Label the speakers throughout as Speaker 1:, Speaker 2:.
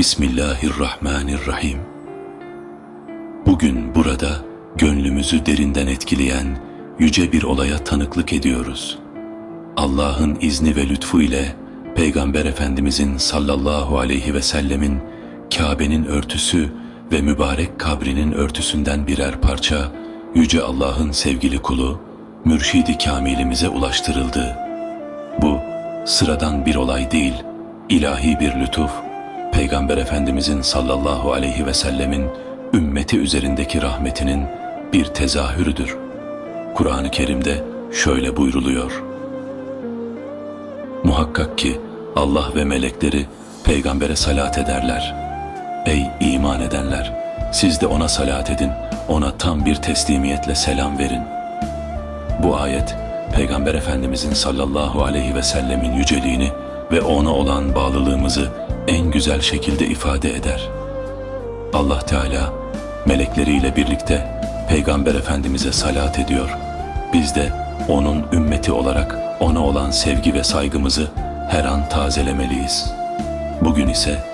Speaker 1: Bismillahirrahmanirrahim. Bugün burada gönlümüzü derinden etkileyen yüce bir olaya tanıklık ediyoruz. Allah'ın izni ve lütfu ile Peygamber Efendimizin sallallahu aleyhi ve sellemin Kabe'nin örtüsü ve mübarek kabrinin örtüsünden birer parça yüce Allah'ın sevgili kulu Mürşidi Kamilimize ulaştırıldı. Bu sıradan bir olay değil, ilahi bir lütuf, Peygamber Efendimizin sallallahu aleyhi ve sellemin ümmeti üzerindeki rahmetinin bir tezahürüdür. Kur'an-ı Kerim'de şöyle buyruluyor. Muhakkak ki Allah ve melekleri peygambere salat ederler. Ey iman edenler! Siz de ona salat edin, ona tam bir teslimiyetle selam verin. Bu ayet, Peygamber Efendimizin sallallahu aleyhi ve sellemin yüceliğini ve ona olan bağlılığımızı en güzel şekilde ifade eder. Allah Teala melekleriyle birlikte Peygamber Efendimiz'e salat ediyor. Biz de onun ümmeti olarak ona olan sevgi ve saygımızı her an tazelemeliyiz. Bugün ise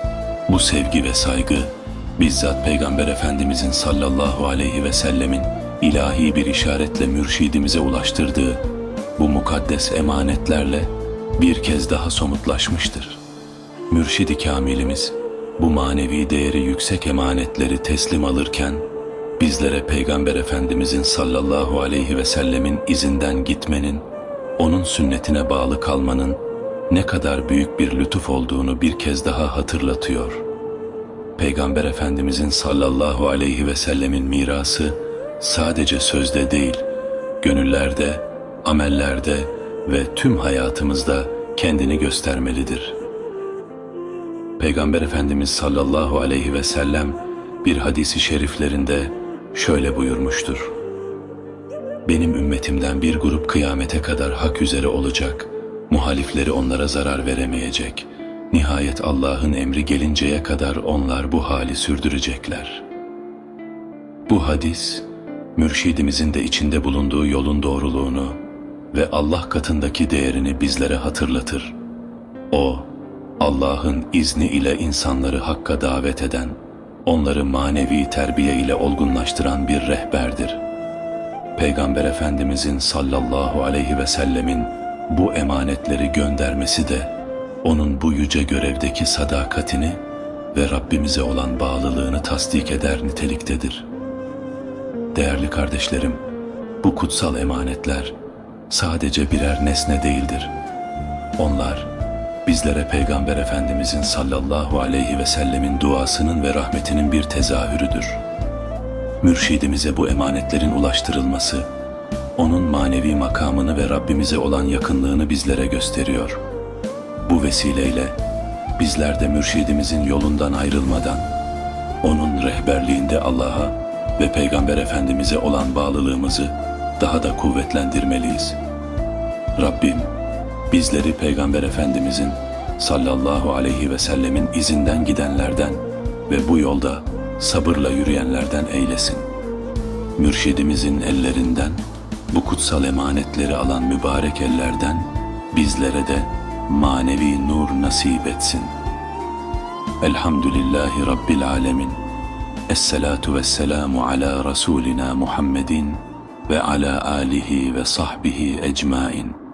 Speaker 1: bu sevgi ve saygı bizzat Peygamber Efendimizin sallallahu aleyhi ve sellemin ilahi bir işaretle mürşidimize ulaştırdığı bu mukaddes emanetlerle bir kez daha somutlaşmıştır. Mürşidi Kamilimiz bu manevi değeri yüksek emanetleri teslim alırken bizlere Peygamber Efendimizin sallallahu aleyhi ve sellemin izinden gitmenin, onun sünnetine bağlı kalmanın ne kadar büyük bir lütuf olduğunu bir kez daha hatırlatıyor. Peygamber Efendimizin sallallahu aleyhi ve sellemin mirası sadece sözde değil, gönüllerde, amellerde ve tüm hayatımızda kendini göstermelidir. Peygamber Efendimiz sallallahu aleyhi ve sellem bir hadisi şeriflerinde şöyle buyurmuştur. Benim ümmetimden bir grup kıyamete kadar hak üzere olacak, muhalifleri onlara zarar veremeyecek. Nihayet Allah'ın emri gelinceye kadar onlar bu hali sürdürecekler. Bu hadis, mürşidimizin de içinde bulunduğu yolun doğruluğunu ve Allah katındaki değerini bizlere hatırlatır. O, Allah'ın izni ile insanları hakka davet eden, onları manevi terbiye ile olgunlaştıran bir rehberdir. Peygamber Efendimizin sallallahu aleyhi ve sellemin bu emanetleri göndermesi de onun bu yüce görevdeki sadakatini ve Rabbimize olan bağlılığını tasdik eder niteliktedir. Değerli kardeşlerim, bu kutsal emanetler sadece birer nesne değildir. Onlar bizlere Peygamber Efendimizin sallallahu aleyhi ve sellemin duasının ve rahmetinin bir tezahürüdür. Mürşidimize bu emanetlerin ulaştırılması, onun manevi makamını ve Rabbimize olan yakınlığını bizlere gösteriyor. Bu vesileyle bizler de mürşidimizin yolundan ayrılmadan, onun rehberliğinde Allah'a ve Peygamber Efendimiz'e olan bağlılığımızı daha da kuvvetlendirmeliyiz. Rabbim, bizleri Peygamber Efendimizin sallallahu aleyhi ve sellemin izinden gidenlerden ve bu yolda sabırla yürüyenlerden eylesin. Mürşidimizin ellerinden, bu kutsal emanetleri alan mübarek ellerden bizlere de manevi nur nasip etsin. Elhamdülillahi Rabbil Alemin. Esselatu vesselamu ala Resulina Muhammedin ve ala alihi ve sahbihi ecmain.